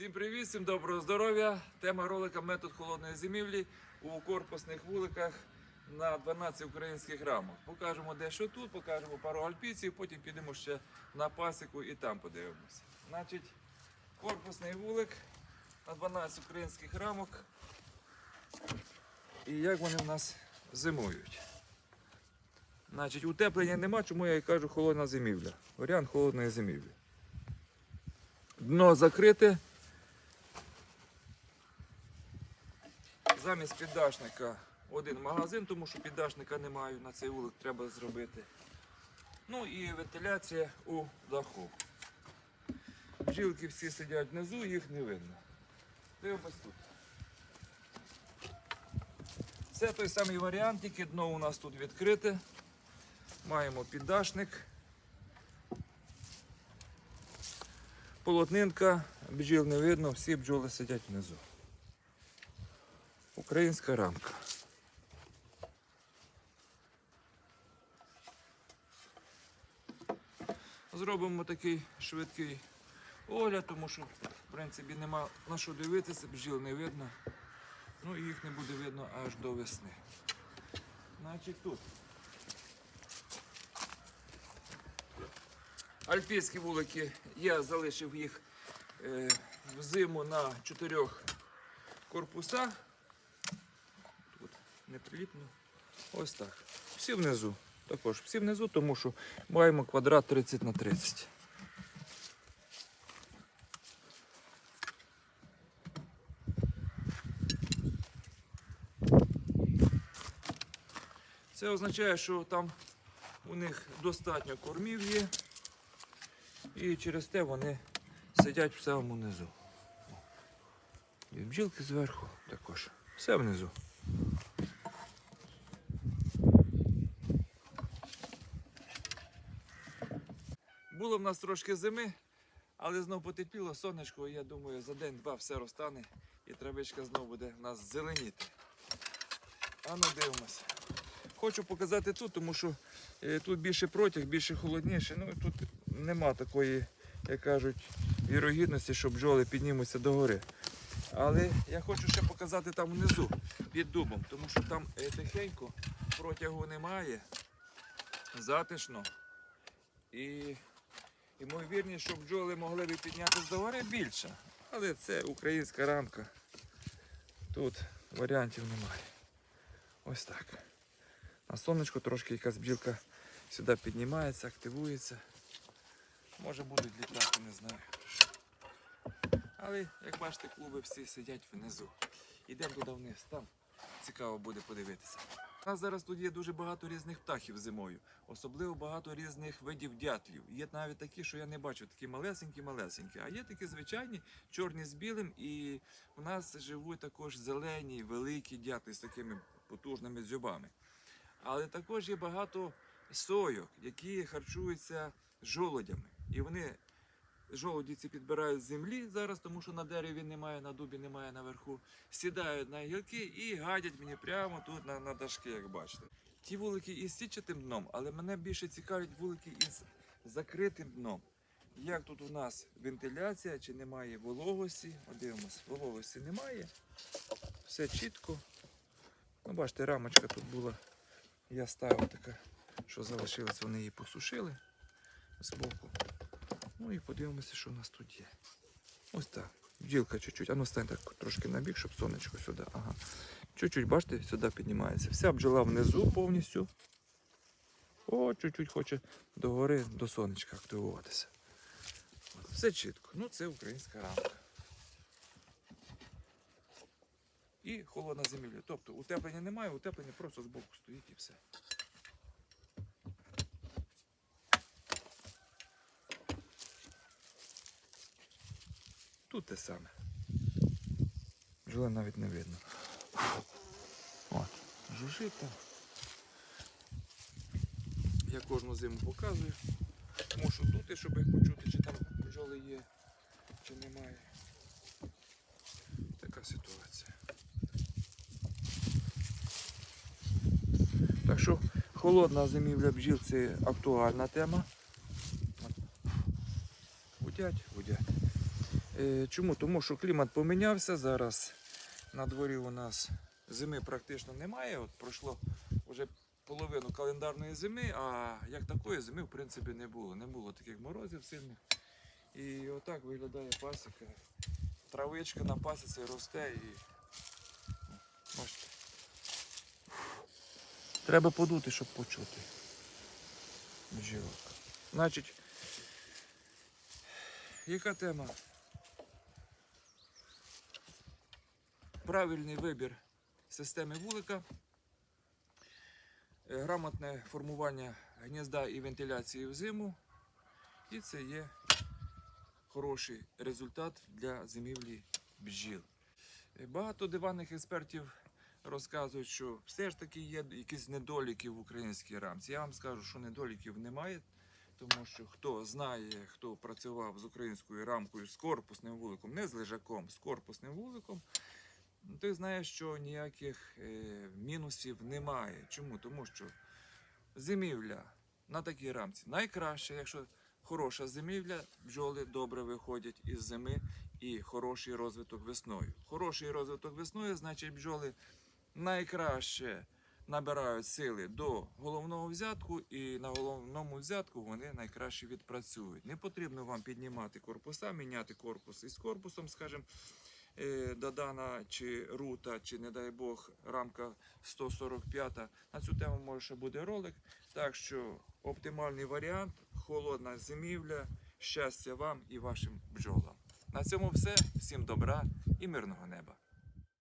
Всім привіт, всім доброго здоров'я. Тема ролика метод холодної зимівлі у корпусних вуликах на 12 українських рамок. Покажемо дещо тут, покажемо пару альпійців, потім підемо ще на пасіку і там подивимося. Значить, корпусний вулик на 12 українських рамок. І як вони в нас зимують. Значить, утеплення нема, чому я і кажу холодна зимівля. Варіант холодної зимівлі. Дно закрите. Замість піддашника один магазин, тому що піддашника не маю, на цей вулик треба зробити. Ну і вентиляція у даху. Бджілки всі сидять внизу, їх не видно. Дивимось тут. Це той самий варіант, тільки дно у нас тут відкрите. Маємо піддашник. Полотнинка, бджіл не видно, всі бджоли сидять внизу. Українська рамка. Зробимо такий швидкий огляд, тому що в принципі нема на що дивитися, бджіл не видно. Ну і їх не буде видно аж до весни. Значить тут. Альпійські вулики, я залишив їх е, в зиму на чотирьох корпусах. Тут неприліпно. Ось так. Всі внизу. Також всі внизу, тому що маємо квадрат 30 на 30. Це означає, що там у них достатньо кормів є. І через те вони сидять в самому низу. І бджілки зверху також. Все внизу. Було в нас трошки зими, але знов потепліло сонечко, і я думаю, за день-два все розтане і травичка знов буде в нас зеленіти. А ну дивимося. Хочу показати тут, тому що е, тут більше протяг, більше холодніше. Ну тут нема такої, як кажуть, вірогідності, що бджоли піднімуться догори. Але я хочу ще показати там внизу, під дубом, тому що там е, тихенько протягу немає, затишно. І ймовірність, що бджоли могли б піднятися догори більше. Але це українська рамка. Тут варіантів немає. Ось так. На сонечко трошки якась бджілка сюди піднімається, активується. Може будуть літати, не знаю. Але, як бачите, клуби всі сидять внизу. Йдемо туди вниз, там цікаво буде подивитися. У нас зараз тут є дуже багато різних птахів зимою, особливо багато різних видів дятлів. Є навіть такі, що я не бачу, такі малесенькі-малесенькі. А є такі звичайні, чорні з білим, і у нас живуть також зелені, великі дятли з такими потужними зубами. Але також є багато сойок, які харчуються жолодями. І вони жолоді ці підбирають з землі зараз, тому що на дереві немає, на дубі немає наверху. Сідають на гілки і гадять мені прямо тут на, на дашки, як бачите. Ті вулики із січатим дном, але мене більше цікавлять вулики із закритим дном. Як тут у нас вентиляція, чи немає вологості? Дивимось, вологості немає. Все чітко. Ну, бачите, рамочка тут була. Я ставив така, що залишилось, вони її посушили збоку. Ну і подивимося, що у нас тут є. Ось так. Бджілка чуть-чуть. А ну так трошки на бік, щоб сонечко сюди. Ага. Чуть-чуть, бачите, сюди піднімається. Вся бджола внизу повністю. О, чуть-чуть хоче догори до сонечка активуватися. Все чітко. Ну, це українська рамка. І холодна земля. Тобто утеплення немає, утеплення просто збоку стоїть і все. Тут те саме. Жили навіть не видно. От, там. Я кожну зиму показую. Мушу дути, щоб почути, чи там бджоли є, чи немає. Така ситуація. Так що холодна зимівля бджіл це актуальна тема. Гудять, гудять. Е, Чому? Тому що клімат помінявся. Зараз на дворі у нас зими практично немає. От пройшло вже половину календарної зими, а як такої зими в принципі не було. Не було таких морозів сильних. І отак виглядає пасіка. Травичка на пасіці росте і. ну, Бачите. Треба подути, щоб почути. Бджілок. Значить, яка тема? Правильний вибір системи вулика, е, грамотне формування гнізда і вентиляції взиму. І це є хороший результат для зимівлі бджіл. Е, Багато диванних експертів розказують, що все ж таки є якісь недоліки в українській рамці. Я вам скажу, що недоліків немає, тому що хто знає, хто працював з українською рамкою, з корпусним вуликом, не з лежаком, з корпусним вуликом, ну, той знає, що ніяких е, мінусів немає. Чому? Тому що зимівля на такій рамці найкраще, якщо хороша зимівля, бджоли добре виходять із зими і хороший розвиток весною. Хороший розвиток весною, значить бджоли найкраще набирають сили до головного взятку, і на головному взятку вони найкраще відпрацюють. Не потрібно вам піднімати корпуса, міняти корпус із корпусом, скажімо, е, Дадана чи Рута, чи, не дай Бог, рамка 145. На цю тему може ще буде ролик. Так що оптимальний варіант холодна зимівля. Щастя вам і вашим бджолам. На цьому все. Всім добра і мирного неба.